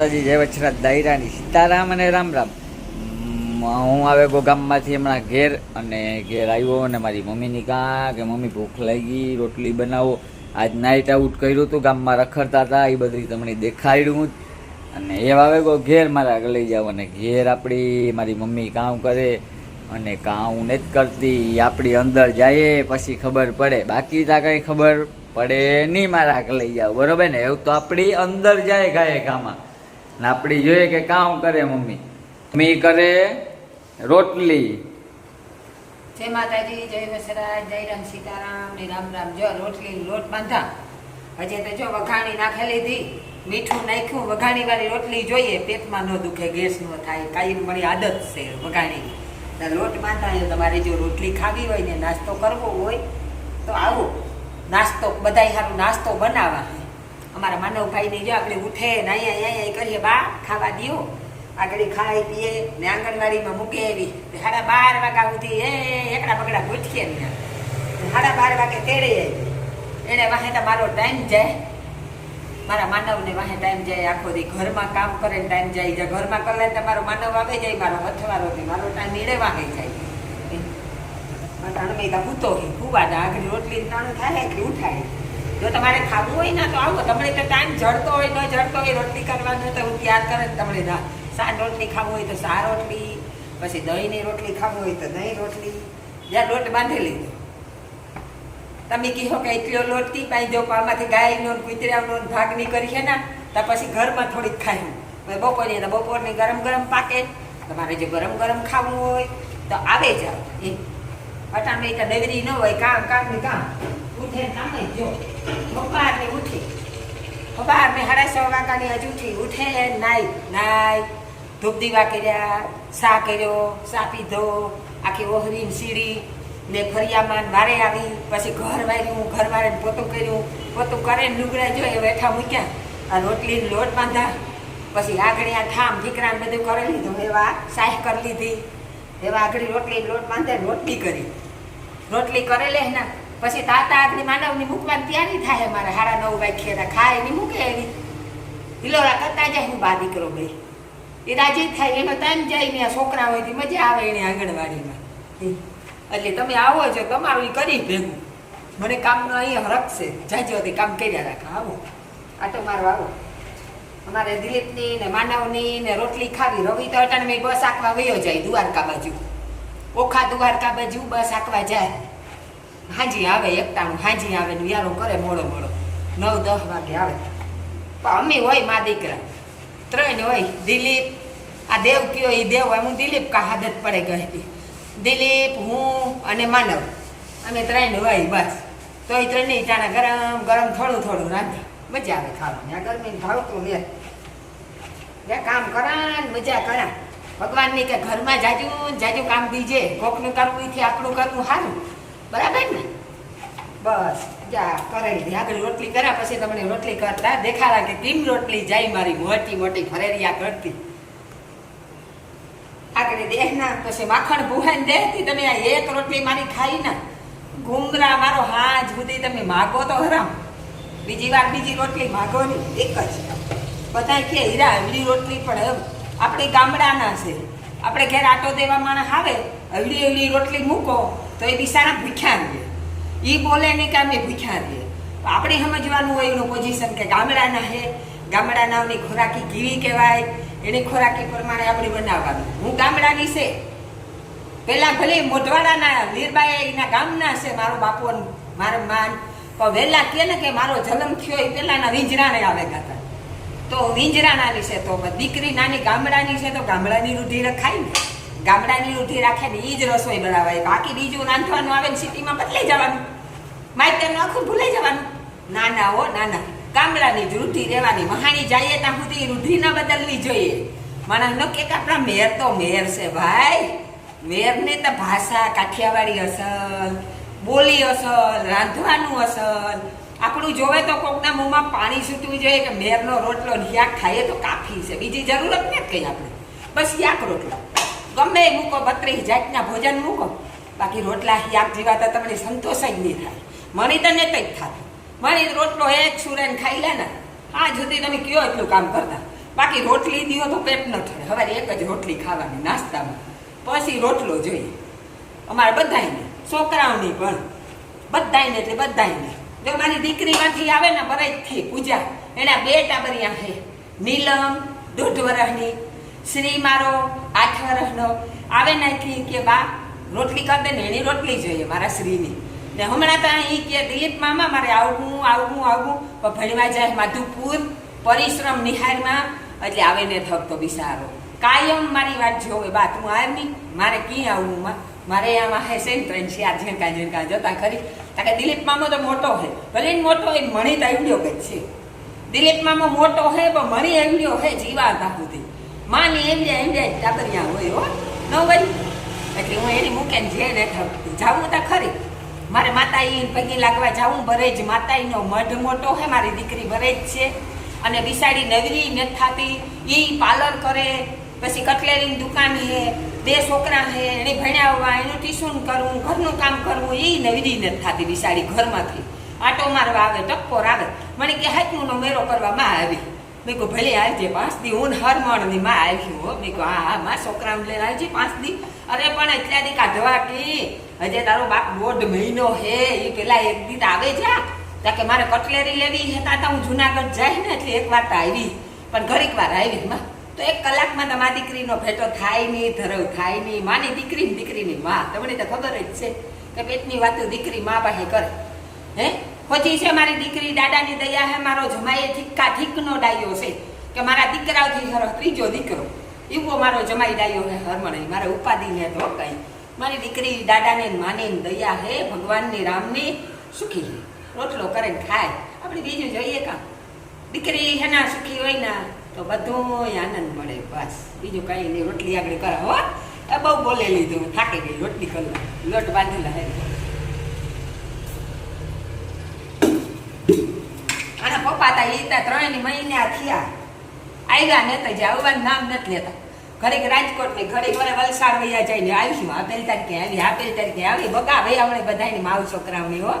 માતાજી, જય વચરાજ દાયરાની સીતારામ અને રામ રામ. હું આવે ગો ગામમાંથી હમણાં ઘેર અને ઘેર આવ્યો અને મારી મમ્મીની કાં કે મમ્મી ભૂખ લાગી, રોટલી બનાવો. આજ નાઇટ આઉટ કર્યું હતું, ગામમાં રખડતા હતા, એ બધી તમને દેખાડ્યું જ. અને એ આવે ગો, ઘેર મારા લઈ જાવ અને ઘેર આપણી મારી મમ્મી કામ કરે અને કામ નથી કરતી. ઈ આપણી અંદર જાય, પછી ખબર પડે. બાકી ત્યાં કંઈ ખબર પડે નહીં, મારા લઈ જાવ બરોબર ને? એવું તો આપણી અંદર જાય ગાય કામાં ને આપણી જોઈએ કે કામ કરે મમ્મી. મમ્મી કરે રોટલી. જય માતાજી, જય વસરાજ જય રામ સીતારામ, ને રામ રામ. જો રોટલી લોટ બાંધા. હજી તો જો વઘાણી નાખેલી લીધી મીઠું નાખ્યું. વઘાણી વાળી રોટલી જોઈએ. પેટમાં ન દુખે, ગેસ ન થાય. કાંઈ મારી આદત છે વઘાણીની. લોટ બાંધા તમારે જો રોટલી ખાવી હોય ને નાસ્તો કરવો હોય, તો આવો. નાસ્તો, બધાય સારું નાસ્તો બનાવવા. અમારા માનવભાઈને જો આપણે ઉઠે ને અહીંયા અહીંયા કરીએ બા, ખાવા દ્યો. આગળ ખાઈ પીએ, ને આંગણવાડીમાં મૂકે એવી. સાડા બાર વાગ્યા સુધી એ એકડા બગડા ગોઠીએ ને સાડા બાર વાગે તેડે આવી એને વાહે તો મારો ટાઈમ જાય. મારા માનવને વાહે ટાઈમ જાય. આખો દી ઘરમાં કામ કરે ને ટાઈમ જાય. જાય ઘરમાં કરે તો મારો માનવ આવે જાય, મારો અથવારો મારો ટાઈમ એડે વાગે જાય. અટાણું તો ભૂતો ફૂવા આગળ રોટલી ટાણું થાય એટલે ઉઠાય. જો તમારે ખાવું હોય ને તો આવો. તમને તો ટાઈમ જડતો હોય, ન જડતો હોય, રોટલી કરવાનું તો હું તૈયાર કરે તમને ના સાર રોટલી ખાવું હોય તો સા રોટલી, પછી દહીંની રોટલી ખાવું હોય તો દહીં રોટલી. જ્યાં લોટ બાંધી લીધો તમે કહો કે એટલો લોટ કી પાઈ જો આમાંથી ગાયનો કૂતરાનો ભાગની કરી છે ને, તો પછી ઘરમાં થોડીક ખાયું. પછી બપોરની તો બપોરની ગરમ ગરમ પાકે. તમારે જો ગરમ ગરમ ખાવું હોય તો આવે જાવ એ અટાણ તો ડગરી ન હોય, કામ કામ ને કામ. ઉઠે જો. બપારની ઉઠી. બપાર ને સાડા છ વાગ્યાની ઉઠી ઉઠે નાઈ નાઈ, ધૂપ દીવા કર્યા, સા કર્યો, સા પીધો, આખી ઓહરીને સીડી ને ફરિયામાં મારે આવી, પછી ઘર વાર્યું, ઘર પોતું કર્યું, પોતું કરે લુગડા જોઈએ બેઠા મૂક્યા. આ રોટલી લોટ બાંધા પછી આગળ આ થામ, દીકરાને બધું કરી લીધું, એવા સાહ કરી લીધી. એવા આગળ રોટલી લોટ બાંધે રોટલી કરી. રોટલી કરેલે ને પછી તાતા આગળ માનવની મૂકવાની તૈયારી થાય મારે હાડા નવ વાગ્યા ખાયની મૂકે એની હિલોરા કરતા જાય, હું બા દીકરો બે. એ રાજી થાય, એનો ટાઈમ જાય ને છોકરા હોય મજા આવે એની આંગણવાડીમાં. એટલે તમે આવો છો, તમારું એ કરી ભેગું. મને કામનો અહીંયા હરખ છે. જાજો તે કામ કર્યા રાખા. આવો. આટો મારો આવો. અમારે દિલીપની ને માનવની ને રોટલી ખાવી. રવિ તો અટાણે બસ આંકવા વયો જાય, દ્વારકા બાજુ. ઓખા દ્વારકા બાજુ બસ આંકવા જાય. હાજી આવે, એકટાણું હાજી આવે ને વ્યારો કરે મોડો મોડો. નવ, દસ વાગે આવે. પણ અમે હોય મા દીકરા. ત્રણ હોય. દિલીપ, આ દેવ કયો એ દેવ હું દિલીપ કા હાદત પડે ગઈ દિલીપ, હું અને માનવ. અમે ત્રણ હોય બસ. તો એ ત્રણેય ટાણા ગરમ ગરમ થોડું થોડું રાંધે. મજા આવે ખાવાની. આ ગરમી ભાવતું લે બે કામ કરા ને મજા કરા ભગવાનની કે ઘરમાં જાજુ જાજુ કામ દીજે કોકનું કરવું એથી આપણું કરવું સારું. બરાબર ને? બસ, જા કરેલી હતી આગળ રોટલી કર્યા પછી તમને રોટલી કરતા દેખાડા કે કેમ રોટલી જાય મારી મોટી મોટી ફરેરિયા કરતી. આગળ દેહના, પછી માખણ ભૂહાઈને દેહથી તમે આ એક રોટલી મારી ખાઈ ને. ઘૂંઘરા મારો હાજ સુધી તમે માગો તો હરામ. બીજી વાર બીજી રોટલી માગો નહીં એક જ. બધા કે, હીરા હવલી રોટલી પણ આપણે ગામડાના છે. આપણે ઘેર આટો દેવા માણસ આવે હવલી હવલી રોટલી મૂકો. તો એ બિચારા ભૂખ્યા રહીએ. એ બોલે ને કે અમે ભૂખ્યા રહીએ. આપણે સમજવાનું હોય એનું પોઝિશન કે ગામડાના હે ગામડાનાની ખોરાકી કેવી કહેવાય, એની ખોરાકી પ્રમાણે આપણે બનાવવાનું. હું ગામડાની છે. પહેલાં ભલે મોઢવાડાના લીરબાઈ એના ગામના છે, મારો બાપુ મારો માન, પણ વહેલા કે ને કે મારો જન્મ થયો એ પહેલાંના વિંજરાને આવે હતા તો વિંજરાણાની છે, તો દીકરી નાની ગામડાની છે, તો ગામડાની રૂઢી રખાય ને. ગામડાની રૂઢી રાખે ને એ જ રસોઈ બનાવાય. બાકી બીજું રાંધવાનું આવે ને સિટીમાં બદલાઈ જવાનું. માયતરનું આખું ભૂલાઈ જવાનું. નાના હો ના ના ગામડાની જ રૂઢી રહેવાની. મહાણી જઈએ ત્યાં સુધી રૂઢી ન બદલવી જોઈએ. માણસ ન કે આપણા મેર તો મેર છે ભાઈ. મેરને તો ભાષા, કાઠિયાવાડી અસલ, બોલી અસલ, રાંધવાનું અસલ. આપણું જોવે તો કોકના મોંમાં પાણી છૂટવું જોઈએ કે મેરનો રોટલો યાક ખાઈએ તો કાફી છે. બીજી જરૂરત નથી કઈ આપણે. બસ યાક રોટલો. ગમે મૂકો, બત્રીસ જાતના ભોજન મૂકો. બાકી રોટલા શાક જેવા તો તમને સંતોષ જ નહીં થાય. મને તો ને જ થાય મને રોટલો એક સુરેન ખાઈ લે ને આ સુધી તમે કયો એટલું કામ કરતા? બાકી રોટલી દીઓ તો પેટ ન ઠરે હવે એક જ રોટલી ખાવાની નાસ્તામાં. પછી રોટલો જોઈએ. અમારે બધાયને, છોકરાઓની પણ. બધાયને એટલે બધાયને. જો મારી દીકરીમાંથી આવે ને બરાજથી પૂજા. એના બે ટાબરિયા છે. નીલમ, દોઢ વર્ષની શ્રી મારો આખા રહેલો આવે નાખી કે, બા, રોટલી કર દે ને એની રોટલી જોઈએ મારા શ્રીની ને હમણાં તો અહીં કે દિલીપ મામા મારે આવવું આવવું આવવું. પણ ભણવા જાય માધુપુર, પરિશ્રમ નિહારમાં, એટલે આવે ને થકતો બિસારો. કાયમ મારી વાત જોવે, બા, તું આવ મારે ક્યાં આવવું, માં? મારે આમાં હે છે ને ત્રણ ચાર ઝીણકા ઝીણકા જતા ખરી. તાકે દિલીપ મામો તો મોટો હે. ભલે મોટો એ મણી તો એવડ્યો કે છે. દિલીપ મામો મોટો હે, પણ મણી એવડ્યો હે જીવા સુધી માની એવડ્યા એવડ્યા ટાબરિયા હોય, હો. ન હોય એટલે હું એની મૂકીને જે ને જાવું તો ખરી. મારે માતાઈ પગે લાગવા જાવું ભરે જ. માતાઈનો મઢ મોટો હે, મારી દીકરી ભરે જ છે. અને બિસાડી નવરી નથી થાતી. એ પાર્લર કરે, પછી કટલેરીની દુકાન હે, બે છોકરા હે, એને ભણાવવા, એનું ટ્યુશન કરવું ઘરનું કામ કરવું એ નવરી નથી થતી બિસાડી ઘરમાંથી. આટો મારવા આવે ટપ્પોર આવે મને કે હાથનું મેરો કરવામાં આવી. મેં કહું ભલે આવજે પાંચ દી હું હર મણની માં આવી હો. મેં કહું હા હા, માં છોકરાને લઈને આવજે પાંચ દી. અરે, પણ એટલા દી કાઢવા કે? હજે તારો બાપ દોઢ મહિનો હે એ પેલા એક દી આવે જા. તા કે મારે કટલેરી લેવી હે તા હું જુનાગઢ જાય ને એટલે એક વાર તો આવી. પણ ઘડીક વાર આવી માં. તો એક કલાકમાં તમારી દીકરીનો ભેટો થાય નહીં, ધરવ થાય નહીં, માની દીકરી દીકરીની માં. તમને તો ખબર જ છે કે પેટની વાતો દીકરી મા પાસે કરે. હે? પછી છે મારી દીકરી દાદાની દયા હે, મારો જમાઈએ ઠીકા ઠીકનો ડાયો છે કે મારા દીકરાઓથી હરો ત્રીજો દીકરો. એવો મારો જમાઈ ડાયો હે હરમણે મારે ઉપાધિ ને તો કઈ. મારી દીકરી દાદાને માને દયા હે, ભગવાનની રામની સુખી હે. રોટલો કરે ખાય. આપણે બીજું જોઈએ કા? દીકરી હેના સુખી હોય ને, તો બધું આનંદ મળે, બસ. બીજું કંઈ નહીં, રોટલી આગળ કરે હો. એ બહુ બોલે લીધું, થાકી ગઈ રોટલી કરું લોટ બાંધેલા હે. પપ્પા તા એ ત્યાં ત્રણ મહિના થયા. આવ્યા ને તો આવવાનું નામ નથી લેતા. ઘડીક રાજકોટ ને ઘડીક વરે વલસાડ વૈયા જઈને આવીશું આપેલ તારીખે આવી, આપેલ તારીખે આવી. બગા ભાઈ આપણે બધાની માવ છોકરાઓની, હો.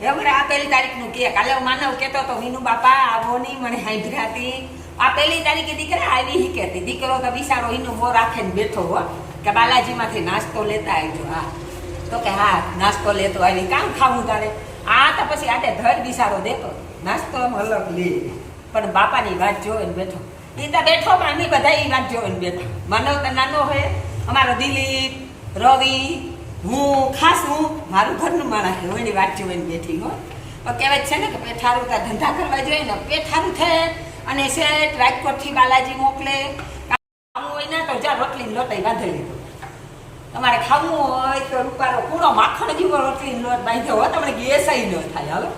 હવે આ પેલી તારીખનું કે, કાલે માનવ કેતો તો વિનુ બાપા આવો નહીં મને હાંભળ્યા આ પેલી તારીખે દીકરા આવી હી કેતી દીકરો તો બિસારો એનું મો રાખે ને બેઠો, હો. કે બાલાજીમાંથી નાસ્તો લેતા આવજો, હા. તો કે હા, નાસ્તો લેતો આવી. કામ ખાવું તારે? આ તો પછી આટે ધર બિસારો દેતો. નાસ્તો અલગ લે. પણ બાપાની વાત જોવે ને બેઠો. એ તો બેઠો પણ અમે બધા એ વાત જોવે ને બેઠા. માનવ તો નાનો હોય અમારો દિલીપ, રવિ, હું, ખાસ હું, મારું ઘરનું માણસ હું એની વાત જોઈને બેઠી હો. કહેવાય છે ને કે પેઠારું ત્યાં ધંધા કરવા જોઈએ ને, પેઠારું થાય અને શેઠ રાજકોટથી બાલાજી મોકલે. ખાવું હોય ને તો જા રોટલી લોટાઈ બાંધી લીધો. તમારે ખાવું હોય તો રૂપારો પૂરો માખણ જેવો રોટલી લોટ બાંધ્યો હોય, તમને ગેસ ન થાય હવે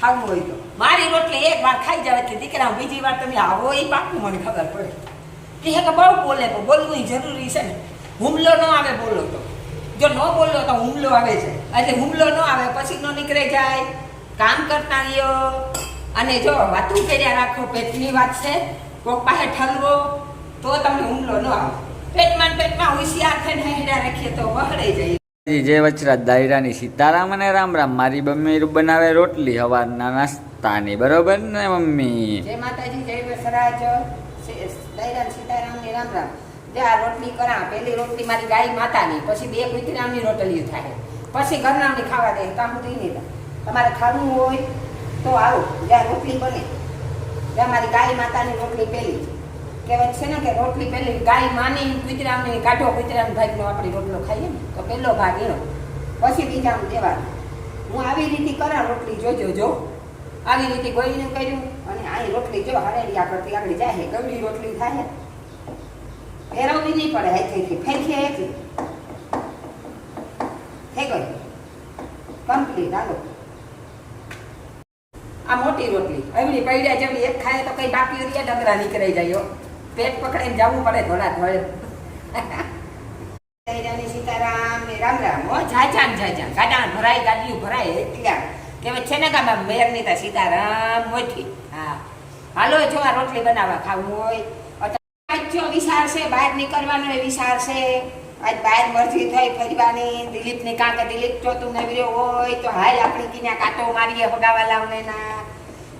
ખાવું હોય તો. મારી રોટલી એક વાર ખાઈ જાવ એટલે દીકરા બીજી વાર તમે આવો એ પાકું મને ખબર પડે. કે કે બહુ બોલે પણ બોલવું જરૂરી છે ને. હુમલો ન આવે બોલો તો. જો ન બોલો તો હુમલો આવે છે. એટલે હુમલો ન આવે પછી ન નીકળે જાય. કામ કરતા રહ્યો. અને જો વાતું કર્યા રાખો, પેટની વાત છે, કોક પાસે ઠલવો, તો તમને હુમલો ન આવે. પેટમાં પેટમાં હોશિયાર થઈને હેડા રાખીએ તો વહડાઈ જાય. જી જય વચરાજ, દાયરાની સીતારામ અને રામ રામ. મારી મમ્મી બનાવે રોટલી સવારના નાસ્તાની, બરોબર ને, મમ્મી? જય માતાજી, જય વસરાજ દાયરા સીતારામ ને રામ રામ. જે આ રોટલી કરા પેલી રોટલી મારી ગાય માતાની, પછી બે કુતરામની રોટલી થાય. પછી ઘરનામની ખાવા દે કામ સુધી નહીં તમારે ખાવું હોય તો આવો, જ્યાં રોટલી બને જ્યાં મારી ગાય માતાની રોટલી પેલી કહેવાય છે ને કે રોટલી પેલી ગાય માની કુતરામની કાઢો કુતરામ ભાગનો આપણે રોટલો ખાઈએ ને, તો પહેલો ભાગ એનો. પછી બીજામાં દેવાનો હું આવી રીતે કરા રોટલી જોજો, જો. આવી રીતે ગોળીનું કર્યું અને અહીં રોટલી જો હરેડી આગળથી આગળ જાય ગવડી રોટલી થાય ફેરવવી નહીં પડે હેથી ફેંખી હેથી. થઈ ગઈ. કમ્પ્લીટ હાલો. આ મોટી રોટલી. એમની પૈડ્યા જેવડી એક ખાય તો કઈ બાકી રહ્યા, ડગરા નીકળી જાય. પેટ પકડીને જવું પડે ધોળા ધોળે. સીતારામ રામ રામ. હો જાજા ને જાજા ગાડા ભરાય ગાડીઓ ભરાય એટલા. કહેવાય છે ને આમાં મેરની તા સીતારામ મોટી હા. હાલો, જો રોટલી બનાવવા ખાવું હોય. જો વિચાર છે, બહાર નીકળવાનો એ છે. બહાર મરજી થઈ ફરવાની. દિલીપની કાં કે દિલીપ જો તું નવર્યો હોય, તો હાલ આપણે કિના કાંટો મારીએ હગાવા લાવને ના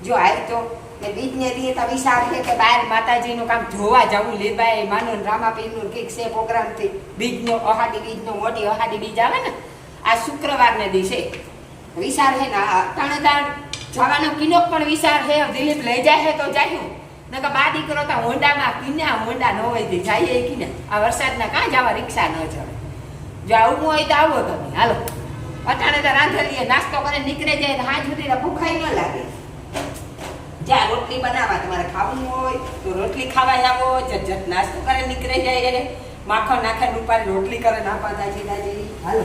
જો હાલ તો કે બીજને દીએ તો વિચાર છે કે બહાર માતાજીનું કામ જોવા જવું લીબાઈ માનો ને રામાપીરનું કંઈક છે પ્રોગ્રામથી બીજનો અહાડી, બીજનો મોટી અહાડી બીજ આવે ને, આ શુક્રવારને દિવસે. વિચાર છે ને તાણે તાણ જવાનો કિનો પણ વિચાર છે, દિલીપ લઈ જાય તો જાયું નકર બા દીકરો તો હોન્ડામાં કિન્યા હોન્ડા ન હોય તે જાય કિને. આ વરસાદના કાં જવા રિક્ષા ન ચડે જો આવું હોય તો આવો તમે. હાલો. અટાણે તો રાંધેલીએ નાસ્તો કરીને નીકળે જાય હાથ સુધી ભૂખાઈ ન લાગે. જ્યાં રોટલી બનાવવા તમારે ખાવું હોય, તો રોટલી ખાવા આવો જટ નાસ્તો કરે, નીકળે જાય એને. માખણ નાખે રૂપારી રોટલી કરે નાખવા દાજી દાજી હાલો.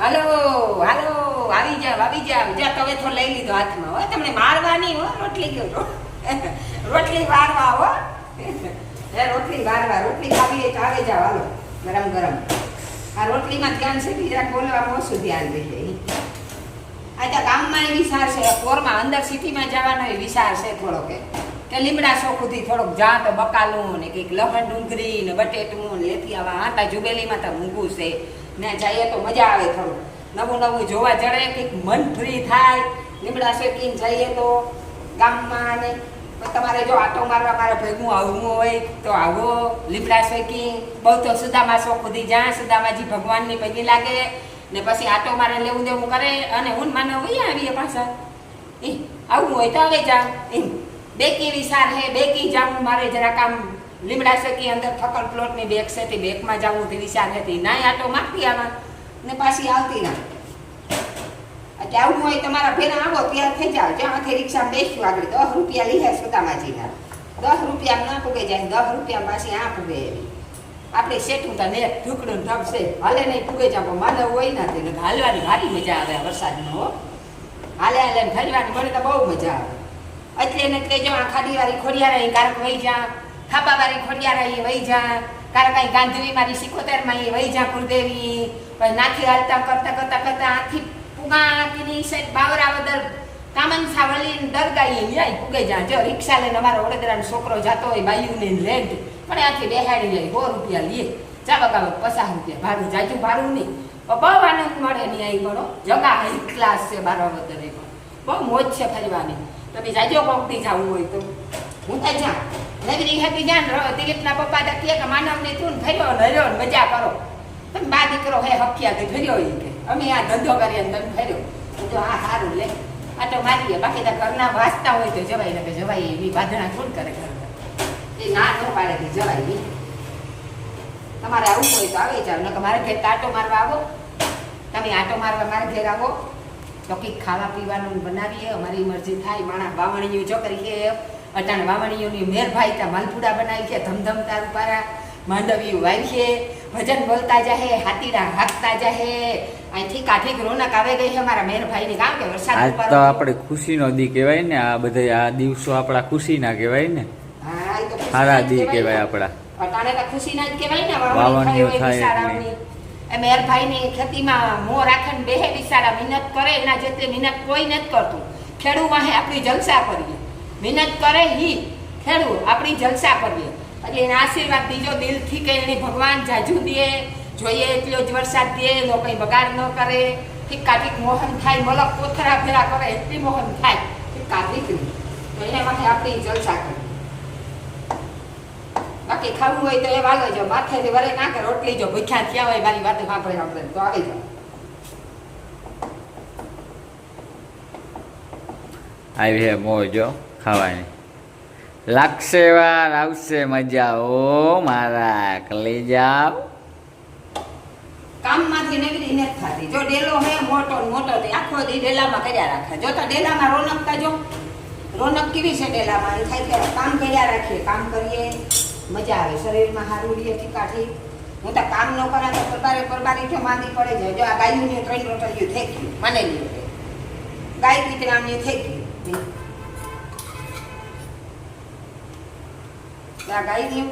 હાલો હાલો, આવી જાવ, આવી જ્યાં તમે લઈ લીધો હાથમાં. હો, તમને મારવાની, હો, રોટલી ગયો રોટલી વારવા હો. એ રોટલી વારવા રોટલી ખાવી એક આવે જાવ હાલો, ગરમ ગરમ. આ રોટલીમાં ધ્યાન છે બીજા બોલવામાં ઓછું ધ્યાન દઈએ આ તો ગામમાં એ વિચાર છે, પોરમાં અંદર સિટીમાં જવાનો એ વિચાર છે થોડો કે કે લીમડા ચોખ્ખુથી થોડોક જા તો બકાલું ને કંઈક લખણ ડુંગળી ને બટેટું ને લેતી આવા આટા જુબેલીમાં તો મૂંગું છે. ને જઈએ તો મજા આવે થોડું નવું નવું જોવા જડે, કંઈક મન ફ્રી થાય. લીમડા શેકીને જઈએ તો ગામમાં ને તમારે જો આટો મારવા મારે ભેગું આવવું હોય તો આવો લીમડા શેકી, બહુ તો સુદામા શોખ સુધી જ્યાં સુદામાજી ભગવાનની ભેગી લાગે ને પછી આટો મારે લેવું દેવું કરે અને હું માનો હોય આવીએ પાછા. એ, આવું હોય તો આવે જા. એમ બેકી વિસાર હે, બેકી જાવું મારે જરા કામ લીમડા શેકી અંદર ફકર પ્લોટની બેગ છે તે બેગમાં જાવું તે વિચાર હતી ના આટો મારતી આમાં ને પાછી આવતી ના. એટલે આવું હોય તમારા ભેરા આવો ત્યાં થઈ જાવ જ્યાંથી રિક્ષામાં બેસ્યું આગળ. દસ રૂપિયા લીધા સુતામાજીના દસ રૂપિયા ના પૂગે જાય દસ રૂપિયા પાછી આ પૂગે એવી. આપણે શેઠું તો ને ઢુકડું ઢબશે હાલે નહીં પૂગે જાવ પણ માનવ હોય ના તેને. હાલવાની ભારી મજા આવે વરસાદનો. હાલે હાલે ઘરવાની મને તો બહુ મજા આવે. એટલે એને કહેજો આ ખાડીવાળી ખોડિયારા અહીં કારક વહી જા, ખાપાવાળી ખોડિયારા વહી જા, કારક કાંઈ ગાંધીવી મારી સિકોતેરમાં અહીં વહી જા કુળદેવી નાથી હાલતા કરતા કરતા કરતા આથી પુગાકીની સાઈડ કામન સાવલી દરગાઈ જાય પુગે જા, જો રિક્ષા લઈને અમારો વડોદરાનો છોકરો જાતો હોય બાયુને લેન્ડ પણ આથી બેહાડી જાય સો રૂપિયા લે. ચા બગાવે પચાસ રૂપિયા ભાડું, જાજુ ભાડું નહીં. બહુ આનંદ મળે નહીં અહીં ગણો જગા હાઈ ક્લાસ છે બારા એ બહુ મોજ છે ફરવાની. તમે જાજો પંક્તિ જવું હોય તો. હું તો જા નવી હેપી જાન રહો, દિલીપના પપ્પા તો કે, માનવને તું ફર્યો ને મજા કરો. તમે બા દીકરો હે હકિયા કે ફર્યો કે. અમે આ ધંધો કરીએ ને ફેર્યો તો આ સારું લે. આ તો મારીએ બાકી તો ઘરના વાંચતા હોય તો જવાય ને કે જવાય એવી બાંધણા કોણ કરે ઘર એ ના ન પાડે કે જવાય નહીં તમારે આવું હોય તો આવી જાવ કે મારે ઘેર આટો મારવા આવો. તમે આટો મારવા મારે ઘેર આવો. તો કંઈક ખાવા પીવાનું બનાવીએ, અમારી મરજી થાય માણા વાવણીઓ જો કરીએ અટાણ વાવણીઓની મેરભાઈ ત્યાં માલપુડા બનાવી છે, ધમધમતા તારું પારા માંડવીઓ વાવીએ ભજન બોલતા જાહે હાતીડા હાકતા જાહે. અહીંથી કાઠી રોનક આવે ગઈ છે મારા મેરભાઈની કામ કે વરસાદ આજ તો આપણે ખુશીનો દી કહેવાય ને આ બધા આ દિવસો આપણા ખુશીના કહેવાય ને. સારા દી કહેવાય. ને. આપણા. અટાણે તો ખુશીના જ કહેવાય ને વાવણીઓ થાય. એ મેરભાઈની ખેતીમાં મો રાખે ને બેહે વિસારા મહેનત કરે એના જેટલી મહેનત કોઈ નથી કરતું. ખેડૂ વાહે આપણી જલસા કરીએ. મહેનત કરે હી ખેડૂ આપણી જલસા કરીએ. એટલે એના આશીર્વાદ દીજો, દિલથી કે એને ભગવાન જાજુ દે, જોઈએ એટલો જ વરસાદ દે કંઈ બગાડ ન કરે. ઠીકા ઠીક મોહન થાય, મલક કોથરા ફેરા કરે, એટલી મોહન થાય. ઠીકા દીકરી તો એના માટે આપણે જલસા કરીએ બાકી ખાવું હોય તો એ વાલો જો, માથેથી વરે ના કરે, રોટલી જો ભૂખ્યા થયા હોય, મારી વાતે સાંભળે આપણે. તો આવી જાઓ. આવી હે મોજો ખાવાની. લાગશે વાર આવશે મજા. ઓ મારા કલી જાવ કામમાંથી નવી નથી થતી. જો ડેલો હે, મોટો મોટો તે આખો દી ડેલામાં કર્યા રાખે. જો ડેલામાં રોનકતા જો. રોનક કેવી છે ડેલામાં? એ થાય કે કામ કર્યા રાખીએ, કામ કરીએ. મજા આવે, શરીરમાં સારું રહીએ ઠીકાઠી હું કામ ન કરે પરબારે પરબારી જો માંદી પડે જો આ ગાયુંની ત્રણ રોટલીઓ થઈ ગયું માનેલી હોય ગાય કીતરામની થઈ ગયું આ ગાયની